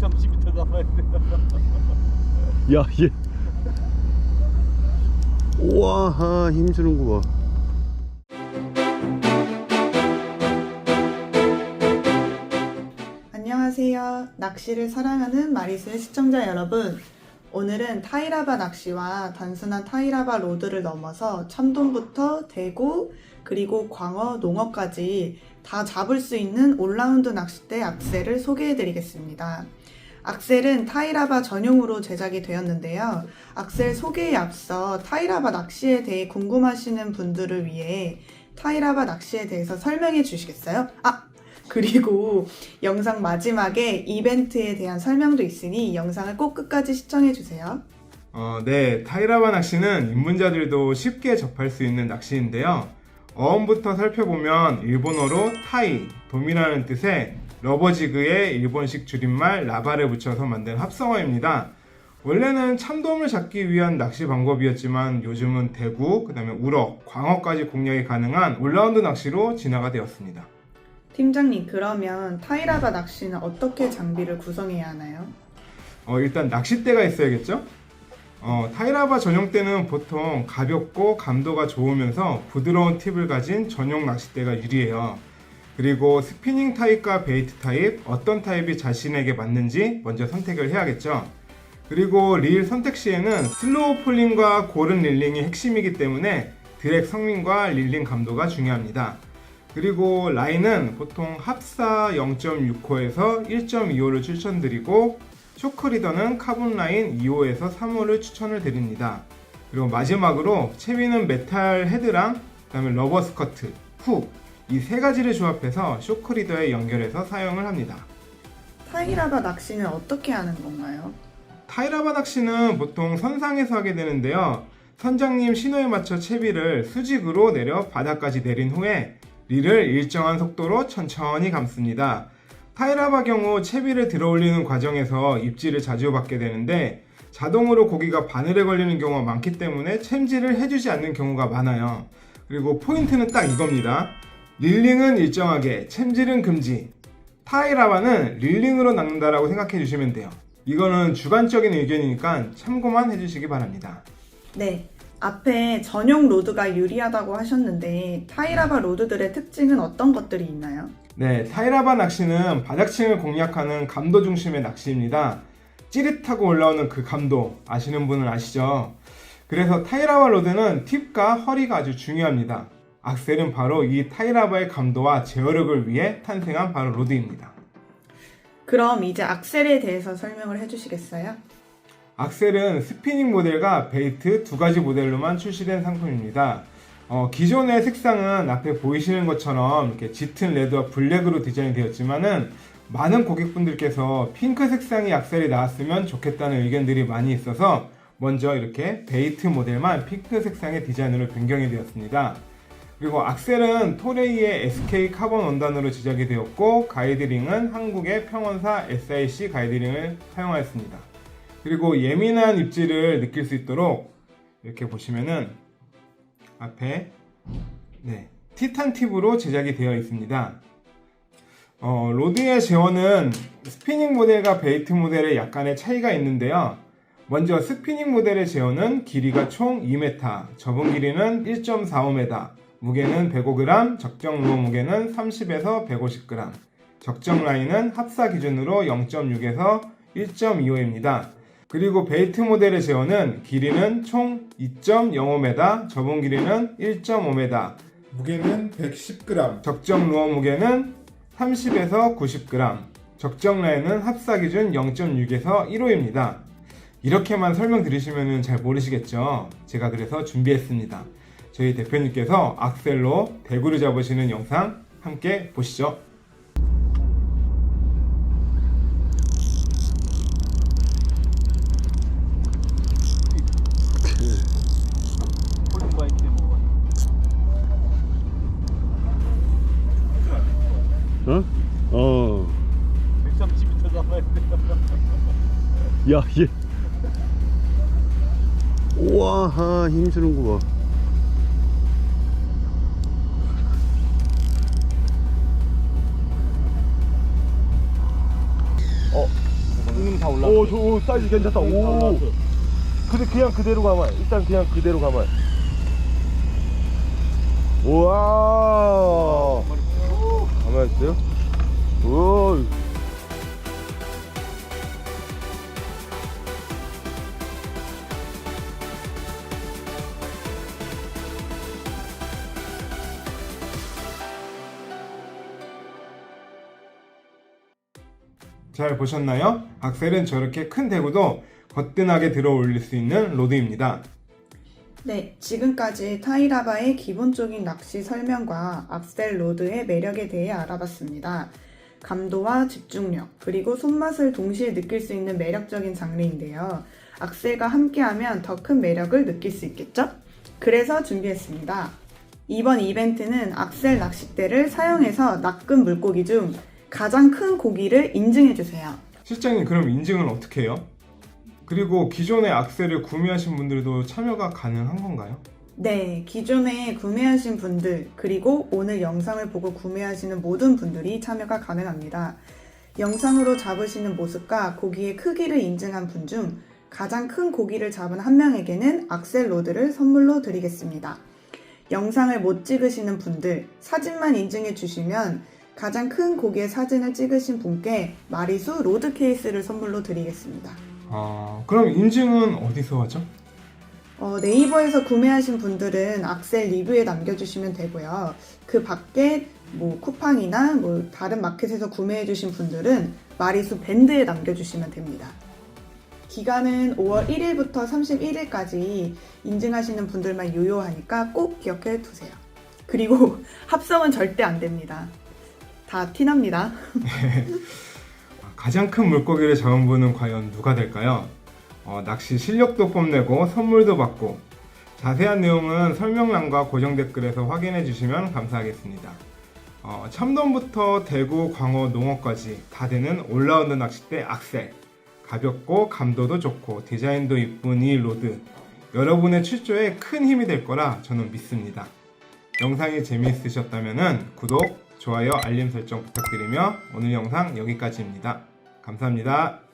130m 남아야 돼. 야, 얘. 우와, 하, 힘주는 거 봐. 안녕하세요. 낚시를 사랑하는 마리스 시청자 여러분. 오늘은 타이라바 낚시와 단순한 타이라바 로드를 넘어서 참돔부터 대구, 그리고 광어, 농어까지 다 잡을 수 있는 올라운드 낚싯대 악셀을 소개해 드리겠습니다. 악셀은 타이라바 전용으로 제작이 되었는데요. 악셀 소개에 앞서 타이라바 낚시에 대해 궁금하시는 분들을 위해 타이라바 낚시에 대해서 설명해 주시겠어요? 아, 그리고 영상 마지막에 이벤트에 대한 설명도 있으니 영상을 꼭 끝까지 시청해 주세요. 어, 네, 타이라바 낚시는 입문자들도 쉽게 접할 수 있는 낚시인데요. 어원부터 살펴보면 일본어로 타이, 돔이라는 뜻의 러버지그의 일본식 줄임말 라바를 붙여서 만든 합성어입니다. 원래는 참돔을 잡기 위한 낚시 방법이었지만 요즘은 대구, 그 다음에 우럭, 광어까지 공략이 가능한 올라운드 낚시로 진화가 되었습니다. 팀장님, 그러면 타이라바 낚시는 어떻게 장비를 구성해야 하나요? 어, 일단 낚싯대가 있어야겠죠? 어, 타이라바 전용대는 보통 가볍고 감도가 좋으면서 부드러운 팁을 가진 전용 낚싯대가 유리해요. 그리고 스피닝 타입과 베이트 타입, 어떤 타입이 자신에게 맞는지 먼저 선택을 해야겠죠. 그리고 릴 선택 시에는 슬로우 폴링과 고른 릴링이 핵심이기 때문에 드랙 성능과 릴링 감도가 중요합니다. 그리고 라인은 보통 합사 0.6호에서 1.25를 추천드리고 쇼크리더는 카본 라인 2호에서 3호를 추천을 드립니다. 그리고 마지막으로 채비는 메탈 헤드랑 그다음에 러버 스커트, 훅 이 세 가지를 조합해서 쇼크리더에 연결해서 사용을 합니다. 타이라바 낚시는 어떻게 하는 건가요? 타이라바 낚시는 보통 선상에서 하게 되는데요. 선장님 신호에 맞춰 채비를 수직으로 내려 바닥까지 내린 후에 릴을 일정한 속도로 천천히 감습니다. 타이라바 경우 채비를 들어 올리는 과정에서 입질을 자주 받게 되는데 자동으로 고기가 바늘에 걸리는 경우가 많기 때문에 챔질을 해주지 않는 경우가 많아요. 그리고 포인트는 딱 이겁니다. 릴링은 일정하게, 챔질은 금지. 타이라바는 릴링으로 낚는다라고 생각해 주시면 돼요. 이거는 주관적인 의견이니까 참고만 해주시기 바랍니다. 네. 앞에 전용 로드가 유리하다고 하셨는데 타이라바 로드들의 특징은 어떤 것들이 있나요? 네, 타이라바 낚시는 바닥층을 공략하는 감도 중심의 낚시입니다. 찌릿하고 올라오는 그 감도 아시는 분은 아시죠? 그래서 타이라바 로드는 팁과 허리가 아주 중요합니다. 악셀은 바로 이 타이라바의 감도와 제어력을 위해 탄생한 바로 로드입니다. 그럼 이제 악셀에 대해서 설명을 해주시겠어요? 악셀은 스피닝 모델과 베이트 두 가지 모델로만 출시된 상품입니다. 어, 기존의 색상은 앞에 보이시는 것처럼 이렇게 짙은 레드와 블랙으로 디자인이 되었지만은 많은 고객분들께서 핑크 색상의 악셀이 나왔으면 좋겠다는 의견들이 많이 있어서 먼저 이렇게 베이트 모델만 핑크 색상의 디자인으로 변경이 되었습니다. 그리고 악셀은 토레이의 SK 카본 원단으로 제작이 되었고 가이드링은 한국의 평원사 SIC 가이드링을 사용하였습니다. 그리고 예민한 입질을 느낄 수 있도록 이렇게 보시면은 앞에 네, 티탄 팁으로 제작이 되어 있습니다. 어, 로드의 제어는 스피닝 모델과 베이트 모델의 약간의 차이가 있는데요. 먼저 스피닝 모델의 제어는 길이가 총 2m, 접은 길이는 1.45m, 무게는 105g, 적정 루어 무게는 30에서 150g, 적정 라인은 합사 기준으로 0.6에서 1.25입니다. 그리고 베이트 모델의 제어는 길이는 총 2.05m, 접은 길이는 1.5m, 무게는 110g, 적정 루어 무게는 30에서 90g, 적정 라인은 합사 기준 0.6에서 1호입니다. 이렇게만 설명드리시면 잘 모르시겠죠? 제가 그래서 준비했습니다. 저희 대표님께서 악셀로 대구를 잡으시는 영상 함께 보시죠. 야, 얘. 우와, 하, 힘주는 거 봐. 어, 다 올라. 오, 저 오, 사이즈 괜찮다. 오. 근데 그냥 그대로 가만. 일단 그냥 그대로 가만. 우와. 가만 있어요. 오. 잘 보셨나요? 악셀은 저렇게 큰 대구도 거뜬하게 들어 올릴 수 있는 로드입니다. 네, 지금까지 타이라바의 기본적인 낚시 설명과 악셀 로드의 매력에 대해 알아봤습니다. 감도와 집중력, 그리고 손맛을 동시에 느낄 수 있는 매력적인 장르인데요. 악셀과 함께하면 더 큰 매력을 느낄 수 있겠죠? 그래서 준비했습니다. 이번 이벤트는 악셀 낚싯대를 사용해서 낚은 물고기 중 가장 큰 고기를 인증해 주세요. 실장님 그럼 인증은 어떻게 해요? 그리고 기존의 악셀을 구매하신 분들도 참여가 가능한 건가요? 네, 기존에 구매하신 분들, 그리고 오늘 영상을 보고 구매하시는 모든 분들이 참여가 가능합니다. 영상으로 잡으시는 모습과 고기의 크기를 인증한 분 중 가장 큰 고기를 잡은 한 명에게는 악셀 로드를 선물로 드리겠습니다. 영상을 못 찍으시는 분들, 사진만 인증해 주시면 가장 큰 고기의 사진을 찍으신 분께 마리수 로드 케이스를 선물로 드리겠습니다. 아 그럼 인증은 어디서 하죠? 어, 네이버에서 구매하신 분들은 악셀 리뷰에 남겨주시면 되고요. 그 밖에 뭐 쿠팡이나 뭐 다른 마켓에서 구매해주신 분들은 마리수 밴드에 남겨주시면 됩니다. 기간은 5월 1일부터 31일까지 인증하시는 분들만 유효하니까 꼭 기억해 두세요. 그리고 합성은 절대 안 됩니다. 다 티납니다. 가장 큰 물고기를 잡은 분은 과연 누가 될까요? 어, 낚시 실력도 뽐내고 선물도 받고 자세한 내용은 설명란과 고정 댓글에서 확인해 주시면 감사하겠습니다. 어, 참돔부터 대구, 광어, 농어까지 다 되는 올라운드 낚싯대 악셀 가볍고 감도도 좋고 디자인도 이쁜 이 로드 여러분의 출조에 큰 힘이 될 거라 저는 믿습니다. 영상이 재미있으셨다면 구독, 좋아요, 알림 설정 부탁드리며 오늘 영상 여기까지입니다. 감사합니다.